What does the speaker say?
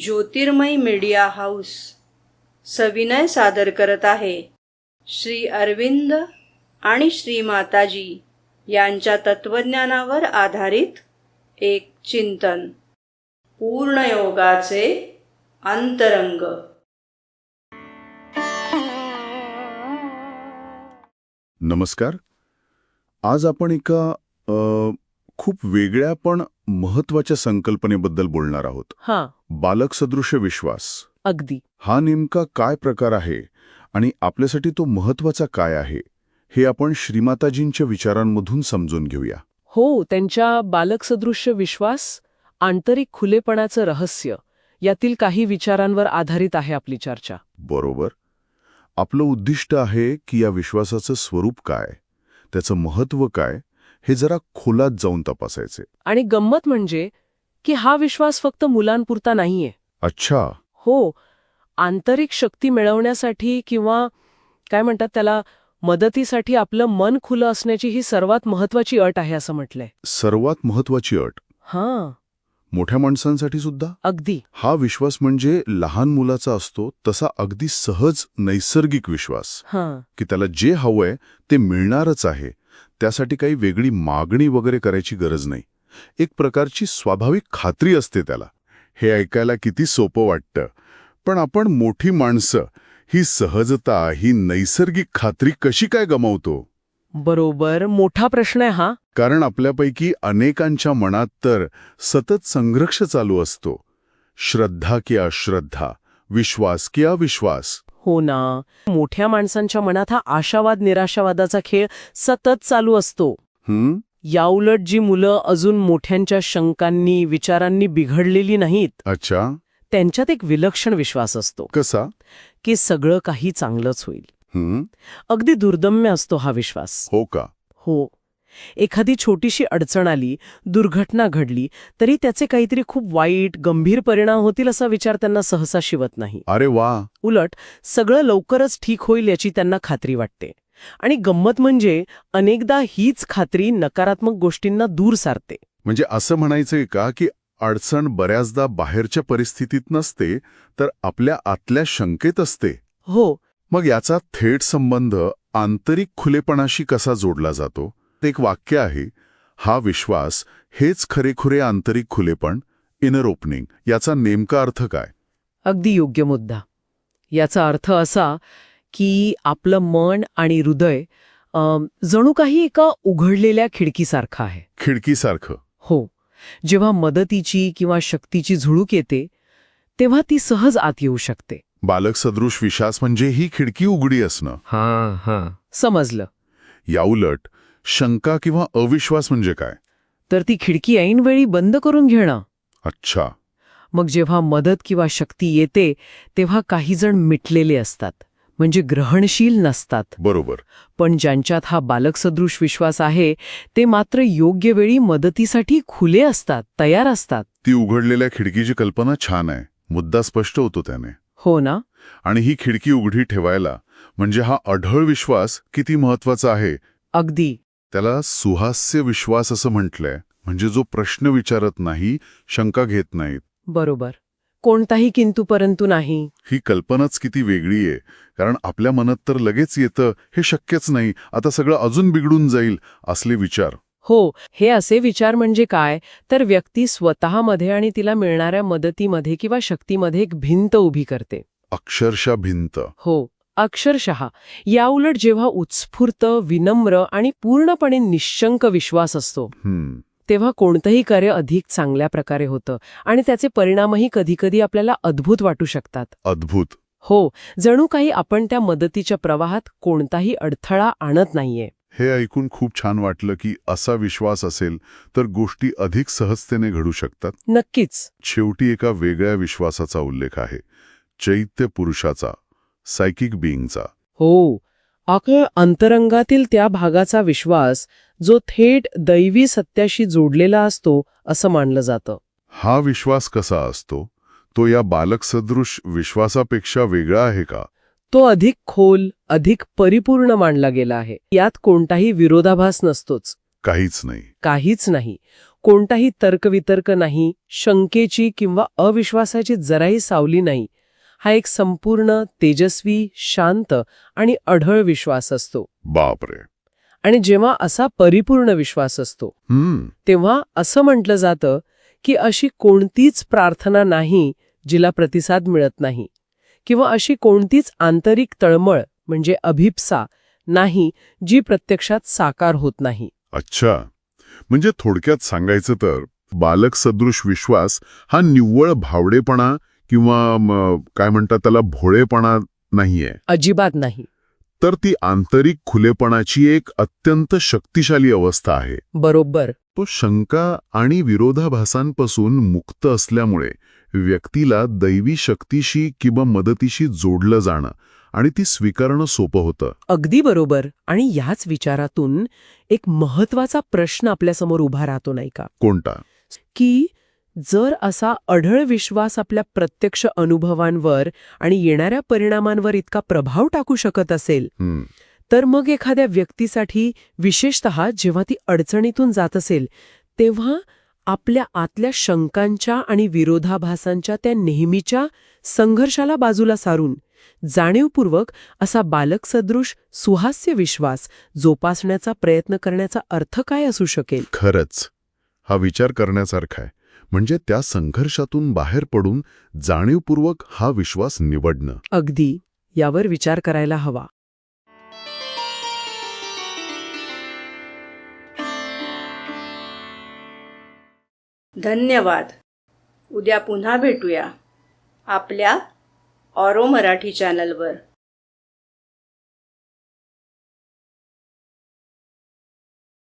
ज्योतिर्मय media house सविनय सादर करत आहे. श्री अरविंद आणि श्री माताजी यांच्या तत्वज्ञानावर आधारित एक चिंतन. पूर्णयोगाचे अंतरंग. नमस्कार. आज आपण एका अ, खूप वेगळ्या पण महत्त्वाच्या संकल्पनेबद्दल बोलणार आहोत. हां. बालकसदृश विश्वास. अगदी. हा नेमका काय प्रकार आहे आणि आपल्यासाठी तो महत्त्वाचा काय आहे हे आपण श्रीमाताजींच्या विचारांमधून समजून घेऊया. हो त्यांच्या बालकसदृश्य विश्वास आंतरिक खुलेपणाचं रहस्य यातील काही विचारांवर आधारित आहे आपली चर्चा. बरोबर. आपलं उद्दिष्ट आहे की या विश्वासाचं स्वरूप काय त्याचं महत्त्व काय हे जरा खोलात जाऊन तपासायचे. आणि गंमत म्हणजे की हा विश्वास फक्त मुलांपुरता नाहीये. अच्छा. हो आंतरिक शक्ती मिळवण्यासाठी किंवा काय म्हणतात त्याला मदतीसाठी आपलं मन खुलं असण्याची ही सर्वात महत्वाची अट आहे असं म्हटलंय. सर्वात महत्वाची अट? हां. मोठ्या माणसांसाठी सुद्धा? अगदी. हा विश्वास म्हणजे लहान मुलाचा असतो तसा अगदी सहज नैसर्गिक विश्वास. हां. की त्याला जे हवंय ते मिळणारच आहे. त्यासाठी काही वेगळी मागणी वगैरे करायची गरज नाही. एक प्रकारची स्वाभाविक खात्री असते त्याला. हे ऐकायला किती सोपं वाटतं. पण आपण मोठी माणसं ही सहजता ही नैसर्गिक खात्री कशी काय गमावतो? बरोबर मोठा प्रश्न आहे हा. कारण आपल्यापैकी अनेकांच्या मनात तर सतत संघर्ष चालू असतो. श्रद्धा की अश्रद्धा विश्वास की अविश्वास. हो ना. मोठ्या माणसांच्या मनात हा आशावाद निराशावादाचा खेळ सतत चालू असतो. हं? याउलट जी मुलं अजून मोठ्यांच्या शंकांनी विचारांनी बिघडलेली नाहीत अच्छा. त्यांच्यात एक विलक्षण विश्वास असतो. कसा? की सगळं काही चांगलंच होईल? अगदी दुर्दम्य असतो हा विश्वास. हो का? हो. एखादी छोटीशी अडचण आली दुर्घटना घडली तरी त्याचे काहीतरी खूप वाईट गंभीर परिणाम होतील असा विचार त्यांना सहसा शिवत नाही. अरे वा. उलट सगळं लवकरच ठीक होईल याची त्यांना खात्री वाटते. आणि गंमत म्हणजे अनेकदा हीच खात्री नकारात्मक गोष्टींना दूर सारते. म्हणजे असं म्हणायचंय का की अडचण बऱ्याचदा बाहेरच्या परिस्थितीत नसते तर आपल्या आतल्या शंकेत असते? हो. मग याचा थेट संबंध आंतरिक खुलेपणाशी कसा जोडला जातो? ते एक वाक्य आहे हा विश्वास हेच खरेखुरे आंतरिक खुलेपण इनर ओपनिंग याचा नेमका अर्थ काय? अगदी योग्य मुद्दा. याचा अर्थ असा की आपलं मन आणि हृदय जणू काही एका उघडलेल्या खिडकीसारखं आहे. खिडकीसारखं. हो. जेव्हा मदतीची किंवा शक्तीची झुळूक येते तेव्हा ती सहज आत येऊ शकते. बालक सदृश विश्वास म्हणजे ही खिडकी उघडी असणं. हां हां. समजलं. याउलट शंका किंवा अविश्वास म्हणजे काय? तर ती खिडकी ऐनवेळी बंद करून घेणं. अच्छा. मग जेव्हा मदत किंवा शक्ती येते तेव्हा काही जण मिटलेले असतात. म्हणजे ग्रहणशील नसतात. बरोबर. पण ज्यांच्यात हा बालकसदृश विश्वास आहे ते मात्र योग्य वेळी मदतीसाठी खुले असतात तयार असतात. ती उघडलेल्या खिडकीची कल्पना छान आहे. मुद्दा स्पष्ट होतो त्याने. हो ना? आणि ही खिडकी उघडी ठेवायला म्हणजे हा अढळ विश्वास किती महत्त्वाचा आहे? अगदी. त्याला सुहास्य विश्वास असं म्हटलंय. म्हणजे जो प्रश्न विचारत नाही शंका घेत नाहीत. बरोबर. कोणताही किंतु परंतु नाही. ही कल्पनाच किती वेगळी आहे. कारण आपल्या मनात तर लगेच येतं हे शक्यच नाही. आता सगळं अजून बिघडून जाईल असले विचार. हो हे असे विचार म्हणजे काय? तर व्यक्ती स्वतःमध्ये आणि तिला मिळणाऱ्या मदतीमध्ये किंवा शक्तीमध्ये एक भिंत उभी करते. अक्षरशः भिंत. हो अक्षरशः. याउलट जेव्हा उत्स्फूर्त विनम्र आणि पूर्णपणे निशंक विश्वास असतो. तेव्हा कोणतंही कार्य अधिक चांगल्या प्रकारे होतं. आणि त्याचे परिणामही कधीकधी आपल्याला अद्भुत वाटू शकतात. अद्भुत. हो जणू काही आपण त्या मदतीच्या प्रवाहात कोणताही अडथळा आणत नाहीये. हे ऐकून खूप छान वाटलं की असा विश्वास असेल तर गोष्टी अधिक सहजतेने घडू शकतात. नक्कीच. शेवटी एका वेगळ्या विश्वासाचा उल्लेख आहे. चैत्य पुरुषाचा सायकिक बिईंगचा हो. अकळ अंतरंगातील त्या भागाचा विश्वास जो थेट दैवी सत्याशी जोडलेला असतो असं मानलं जातं. हा विश्वास कसा असतो? तो या बालकसदृश विश्वासापेक्षा वेगळा आहे का? तो अधिक खोल अधिक परिपूर्ण मानला गेला आहे. यात कोणताही विरोधाभास नसतोच. काहीच नाही. काहीच नाही. कोणताही तर्कवितर्क नाही शंकेची किंवा अविश्वासाची जराही सावली नाही. हा एक संपूर्ण तेजस्वी शांत आणि अढळ विश्वास असतो. बापरे. आणि जेव्हा असा परिपूर्ण विश्वास असतो तेव्हा असं म्हटलं जातं की अशी कोणतीच प्रार्थना नाही जिला प्रतिसाद मिळत नाही. किंवा अशी कोणतीच आंतरिक तळमळ म्हणजे अभिप्सा नाही जी प्रत्यक्षात साकार होत नाही. अच्छा. म्हणजे थोडक्यात सांगायचं तर बालक सदृश विश्वास हा निव्वळ भावडेपणा किंवा काय म्हणतात त्याला भोळेपणा नाहीये. अजिबात नाही. तर ती आंतरिक खुलेपणाची एक अत्यंत शक्तिशाली अवस्था आहे. बरोबर. तो शंका आणि विरोधाभासांपासून मुक्त असल्यामुळे व्यक्तीला दैवी शक्तीशी किंवा मदतीशी जोडलं जाणं आणि ती स्वीकारणं सोपं होतं. अगदी बरोबर. आणि याच विचारातून एक महत्त्वाचा प्रश्न आपल्यासमोर उभा राहतो नाही का? कोणता? की जर असा अढळ विश्वास आपल्या प्रत्यक्ष अनुभवांवर आणि येणाऱ्या परिणामांवर इतका प्रभाव टाकू शकत असेल तर मग एखाद्या व्यक्तीसाठी विशेषत जेव्हा ती अडचणीतून जात असेल तेव्हा आपल्या आतल्या शंकांच्या आणि विरोधाभासांच्या त्या नेहमीच्या संघर्षाला बाजूला सारून जाणीवपूर्वक असा बालकसदृश सुहास्य विश्वास जोपासण्याचा प्रयत्न करण्याचा अर्थ काय असू शकेल? खरंच. हा विचार करण्यासारखा आहे. म्हणजे त्या संघर्षातून बाहेर पडून जाणीवपूर्वक हा विश्वास निवडणं. अगदी. यावर विचार करायला हवा. धन्यवाद. उद्या पुन्हा भेटूया. आपल्या ऑरो मराठी चॅनलवर.